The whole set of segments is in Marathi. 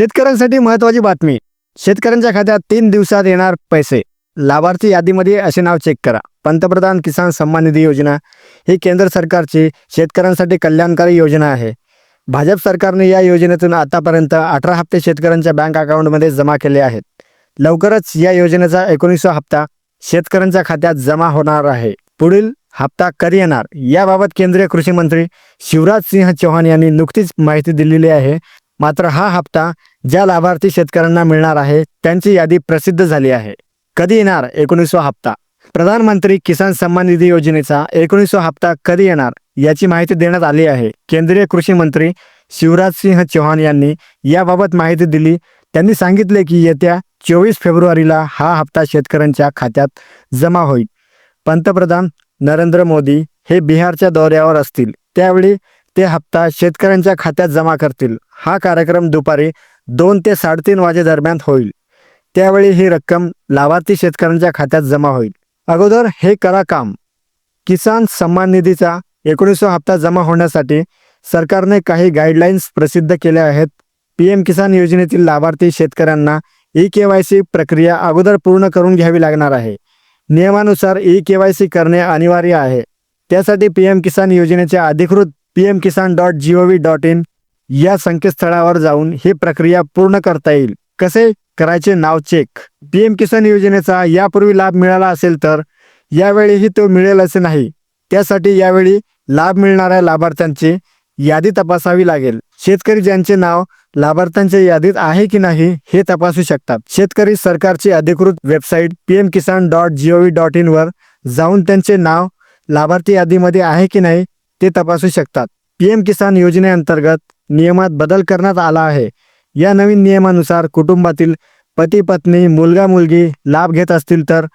शेतकऱ्यांसाठी महत्त्वाची बातमी. शेतकऱ्यांच्या खात्यात तीन दिवसात येणार पैसे. लाभार्थी यादीमध्ये असे नाव चेक करा. पंतप्रधान किसान सन्मान निधी योजना ही केंद्र सरकारची शेतकऱ्यांसाठी कल्याणकारी योजना आहे. भाजप सरकारने या योजनेतून आतापर्यंत अठरा हप्ते शेतकऱ्यांच्या बँक अकाउंटमध्ये जमा केले आहेत. लवकरच या योजनेचा एकोणीसवा हप्ता शेतकऱ्यांच्या खात्यात जमा होणार आहे. पुढील हप्ता कधी येणार? याबाबत केंद्रीय कृषी मंत्री शिवराज सिंह चौहान यांनी नुकतीच माहिती दिलेली आहे. मात्र हा हप्ता ज्या लाभार्थी शेतकऱ्यांना मिळणार आहे त्यांची यादी प्रसिद्ध झाली आहे. कधी येणार एकोणीसवा हप्ता? प्रधानमंत्री किसान सन्मान निधी योजनेचा एकोणीसवा हप्ता कधी येणार याची माहिती देण्यात आली आहे. केंद्रीय कृषी मंत्री शिवराज सिंह चौहान यांनी याबाबत माहिती दिली. त्यांनी सांगितले की येत्या चोवीस फेब्रुवारीला हा हप्ता शेतकऱ्यांच्या खात्यात जमा होईल. पंतप्रधान नरेंद्र मोदी हे बिहारच्या दौऱ्यावर असतील. त्यावेळी ते हप्ता शेतकऱ्यांच्या खात्यात जमा करतील. हा कार्यक्रम दुपारी दोन ते साडेतीन वाजे दरम्यान होईल. त्यावेळी ही रक्कम लाभार्थी शेतकऱ्यांच्या खात्यात जमा होईल. अगोदर हे करा काम. किसान सन्मान निधीचा एकोणीसवा हप्ता जमा होण्यासाठी सरकारने काही गाईडलाईन्स प्रसिद्ध केल्या आहेत. पी एम किसान योजनेतील लाभार्थी शेतकऱ्यांना ई के वाय सी प्रक्रिया अगोदर पूर्ण करून घ्यावी लागणार आहे. नियमानुसार ई के वाय सी करणे अनिवार्य आहे. त्यासाठी पी एम किसान योजनेच्या अधिकृत P M Kisan dot G O V dot in या संकेतस्थळावर जाऊन ही प्रक्रिया पूर्ण करता येईल. कसे? करायचे नाव चेक पी एम किसान योजनेचा यापूर्वी लाभ मिळाला असेल तर यावेळीही तो मिळेल असे नाही. त्यासाठी यावेळी लाभ मिळणाऱ्या लाभार्थ्यांची यादी तपासावी लागेल. शेतकरी ज्यांचे नाव लाभार्थ्यांच्या यादीत आहे की नाही हे तपासू शकतात. शेतकरी सरकारची अधिकृत website P M Kisan dot G O V dot in वर जाऊन त्यांचे नाव लाभार्थी यादीमध्ये आहे की नाही ते तपासू शकतात. पी एम किसान योजनेअंतर्गत नियमात बदल करण्यात आला आहे. या नवीन नियमानुसार कुटुंबातील पती पत्नी मुलगा मुलगी लाभ घेत असतील तर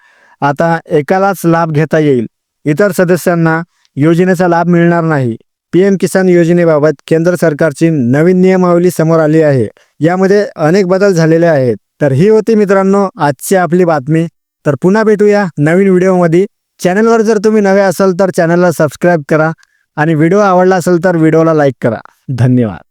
आता एकालाच लाभ घेता येईल. इतर सदस्यांना योजनेचा लाभ मिळणार नाही. पी एम किसान योजनेबाबत केंद्र सरकारची नवीन नियमावली समोर आली आहे. यामध्ये अनेक बदल झालेले आहेत. तर ही होती मित्रांनो आजची आपली बातमी. तर पुन्हा भेटूया नवीन व्हिडिओमध्ये. चॅनलवर जर तुम्ही नवे असाल तर चॅनलला सबस्क्राईब करा. आणि व्हिडिओ आवडला असेल तर व्हिडिओला लाईक करा. धन्यवाद.